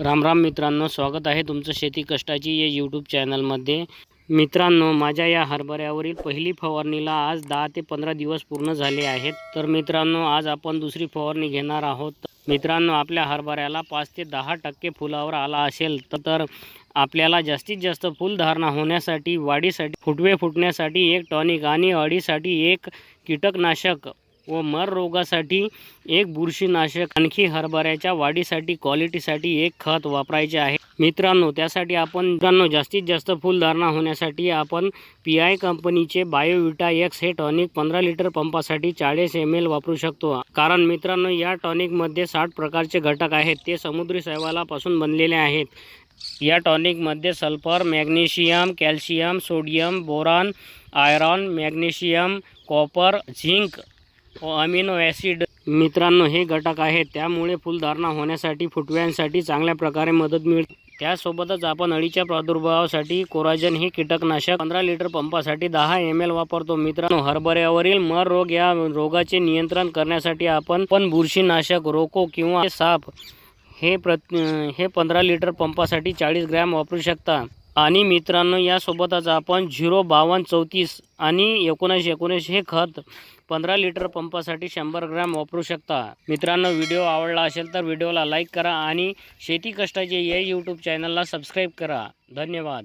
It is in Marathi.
राम राम मित्रांनो स्वागत आहे तुमचं शेती कष्टाची या यूट्यूब चॅनलमध्ये मित्रांनो माझ्या या हरभऱ्यावरील पहिली फवारणीला आज दहा ते पंधरा दिवस पूर्ण झाले आहेत. तर मित्रांनो आज आपण दुसरी फवारणी घेणार आहोत. मित्रांनो आपल्या हरभऱ्याला पाच ते दहा टक्के फुलावर आला असेल तर तर आपल्याला जास्तीत जास्त फुलधारणा होण्यासाठी वाढीसाठी फुटवे फुटण्यासाठी एक टॉनिक आणि अडीसाठी एक कीटकनाशक व मर रोगासाठी एक बुरशीनाशक आणखी हरभऱ्याच्या वाढीसाठी क्वालिटीसाठी एक खत वापरायचे आहे. मित्रांनो त्यासाठी आपण मित्रांनो जास्तीत जास्त फुलधारणा होण्यासाठी आपण पी आय कंपनीचे बायोविटा एक्स हे टॉनिक पंधरा लिटर पंपासाठी चाळीस एम एल वापरू शकतो. कारण मित्रांनो या टॉनिकमध्ये साठ प्रकारचे घटक आहेत. ते समुद्री शैवालापासून बनलेले आहेत. या टॉनिकमध्ये sulphur magnesium calcium sodium boron iron magnesium copper zinc amino acid. मित्रांनो हे घटक आहेत. त्यामुळे फुलधारणा होण्यासाठी फुटव्यांसाठी चांगल्या प्रकारे मदत मिळते. त्यासोबतच आपण अळीच्या प्रादुर्भावासाठी कोराजन हे कीटकनाशक पंधरा लिटर पंपासाठी दहा एम एल वापरतो. मित्रांनो हरभऱ्यावरील मर रोग या रोगाचे नियंत्रण करण्यासाठी आपण पण बुरशीनाशक रोको किंवा साप हे प्रत हे पंधरा लिटर पंपासाठी चाळीस ग्रॅम वापरू शकता. आणि मित्रांनो यासोबतच आपण झिरो बावन्न चौतीस आणि एकोणीस एकोणीस हे खत पंधरा लिटर पंपासाठी शंभर ग्रॅम वापरू शकता. मित्रांनो व्हिडिओ आवडला असेल तर व्हिडिओला लाईक करा आणि शेती कष्टाचे या यूट्यूब चॅनलला सबस्क्राईब करा. धन्यवाद.